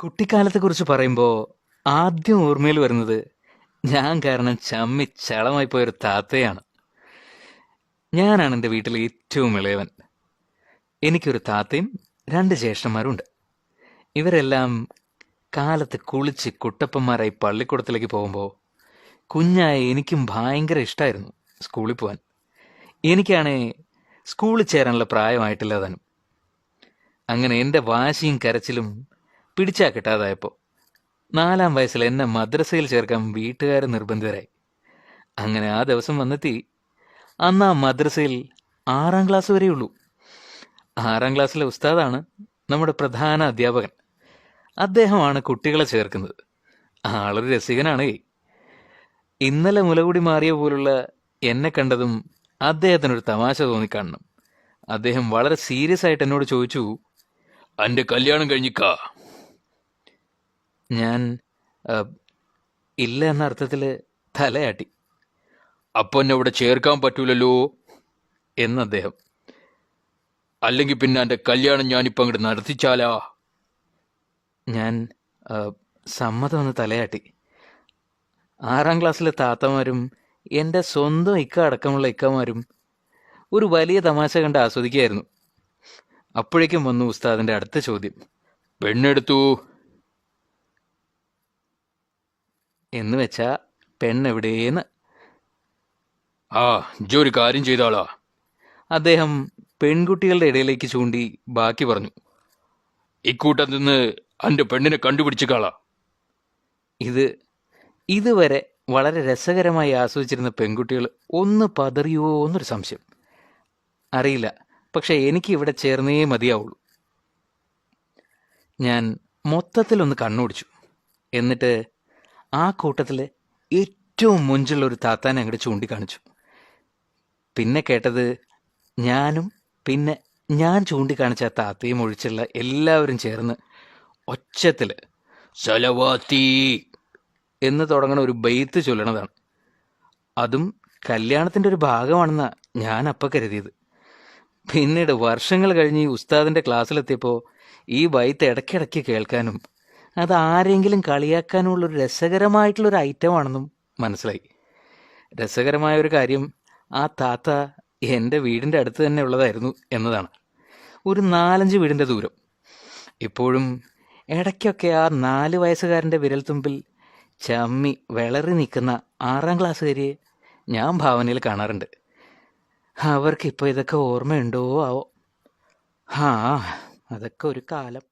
കുട്ടിക്കാലത്തെക്കുറിച്ച് പറയുമ്പോൾ ആദ്യം ഓർമ്മയിൽ വരുന്നത് ഞാൻ കാരണം ചമ്മി ചളമായി പോയൊരു താത്തയാണ്. ഞാനാണ് എന്റെ വീട്ടിലെ ഏറ്റവും ഇളയവൻ. എനിക്കൊരു താത്തയും രണ്ട് ജ്യേഷ്ഠന്മാരുണ്ട്. ഇവരെല്ലാം കാലത്ത് കുളിച്ച് കുട്ടപ്പന്മാരായി പള്ളിക്കൂടത്തിലേക്ക് പോകുമ്പോൾ കുഞ്ഞായ എനിക്കും ഭയങ്കര ഇഷ്ടമായിരുന്നു സ്കൂളിൽ പോകാൻ എനിക്കാണേ സ്കൂളിൽ ചേരാനുള്ള പ്രായമായിട്ടില്ല താനും അങ്ങനെ എന്റെ വാശിയും കരച്ചിലും പിടിച്ചാ കിട്ടാതായപ്പോൾ നാലാം വയസ്സിൽ എന്നെ മദ്രസയിൽ ചേർക്കാൻ വീട്ടുകാർ നിർബന്ധിതരായി. അങ്ങനെ ആ ദിവസം വന്നെത്തി. അന്ന് ആ മദ്രസയിൽ ആറാം ക്ലാസ് വരെയുള്ളൂ. ആറാം ക്ലാസ്സിലെ ഉസ്താദാണ് നമ്മുടെ പ്രധാന അധ്യാപകൻ. അദ്ദേഹമാണ് കുട്ടികളെ ചേർക്കുന്നത്. ആളൊരു രസികനാണ്. ഇന്നലെ മുലകൂടി മാറിയ പോലുള്ള എന്നെ കണ്ടതും അദ്ദേഹത്തിനൊരു തമാശ തോന്നി കാണണം. അദ്ദേഹം വളരെ സീരിയസ് ആയിട്ട് എന്നോട് ചോദിച്ചു അന്റെ കല്യാണം കഴിഞ്ഞിക്കാ? ഞാൻ ഇല്ല എന്ന അർത്ഥത്തിൽ തലയാട്ടി. അപ്പൊ എന്നെ ഇവിടെ ചേർക്കാൻ പറ്റൂലല്ലോ എന്ന് അദ്ദേഹം. അല്ലെങ്കിൽ പിന്നെ എന്റെ കല്യാണം ഞാനിപ്പോ അങ്ങോട്ട് നടത്തിച്ചാലാ? ഞാൻ ആ, സമ്മതം ഒന്ന് തലയാട്ടി. ആറാം ക്ലാസ്സിലെ താത്തമാരും എന്റെ സ്വന്തം ഇക്ക അടക്കമുള്ള ഇക്കമാരും ഒരു വലിയ തമാശ കണ്ട് ആസ്വദിക്കുകയായിരുന്നു. അപ്പോഴേക്കും വന്നു ഉസ്താദിന്റെ അടുത്ത ചോദ്യം. പെണ്ണെടുത്തു? എന്ന് വെച്ചാ പെണ്ണെവിടേന്ന് ആ ജോലി ഒരു കാര്യം ചെയ്താളാ. അദ്ദേഹം പെൺകുട്ടികളുടെ ഇടയിലേക്ക് ചൂണ്ടി ബാക്കി പറഞ്ഞു. ഇക്കൂട്ടത്തിൽ നിന്ന് അന്റെ പെണ്ണിനെ കണ്ടുപിടിച്ചു കാളാ ഇത് ഇതുവരെ വളരെ രസകരമായി ആസ്വദിച്ചിരുന്ന പെൺകുട്ടികൾ ഒന്ന് പതറിയോ എന്നൊരു സംശയം. അറിയില്ല പക്ഷെ എനിക്ക് ഇവിടെ ചേർന്നേ മതിയാവുള്ളൂ. ഞാൻ മൊത്തത്തിലൊന്ന് കണ്ണോടിച്ചു. എന്നിട്ട് ആ കൂട്ടത്തിലെ ഏറ്റവും മുഞ്ചുള്ള ഒരു താത്താൻ അങ്ങോട്ട് ചൂണ്ടിക്കാണിച്ചു. പിന്നെ കേട്ടത് ഞാനും പിന്നെ ഞാൻ ചൂണ്ടിക്കാണിച്ച ആ താത്തയും ഒഴിച്ചുള്ള എല്ലാവരും ചേർന്ന് സലവാത്തി എന്ന് തുടങ്ങണ ഒരു ബെയ്ത്ത് ചൊല്ലണതാണ് അതും കല്യാണത്തിന്റെ ഒരു ഭാഗമാണെന്നാ ഞാൻ അപ്പ കരുതിയത്. പിന്നീട് വർഷങ്ങൾ കഴിഞ്ഞ് ഉസ്താദിന്റെ ക്ലാസ്സിലെത്തിയപ്പോൾ ഈ ബൈത്ത് ഇടയ്ക്കിടയ്ക്ക് കേൾക്കാനും അത് ആരെങ്കിലും കളിയാക്കാനുള്ളൊരു രസകരമായിട്ടുള്ള ഒരു ഐറ്റം ആണെന്നും മനസ്സിലായി. രസകരമായ ഒരു കാര്യം ആ താത്ത എന്റെ വീടിന്റെ അടുത്ത് തന്നെ ഉള്ളതായിരുന്നു എന്നതാണ്. ഒരു നാലഞ്ച് വീടിന്റെ ദൂരം. ഇപ്പോഴും ഇടയ്ക്കൊക്കെ ആ നാല് വയസ്സുകാരന്റെ വിരൽത്തുമ്പിൽ ചമ്മി വിളറി നിൽക്കുന്ന ആറാം ക്ലാസ്സുകാരിയെ ഞാൻ ഭാവനയിൽ കാണാറുണ്ട്. അവർക്കിപ്പോൾ ഇതൊക്കെ ഓർമ്മയുണ്ടോ ആവോ? ആ അതൊക്കെ ഒരു കാലം.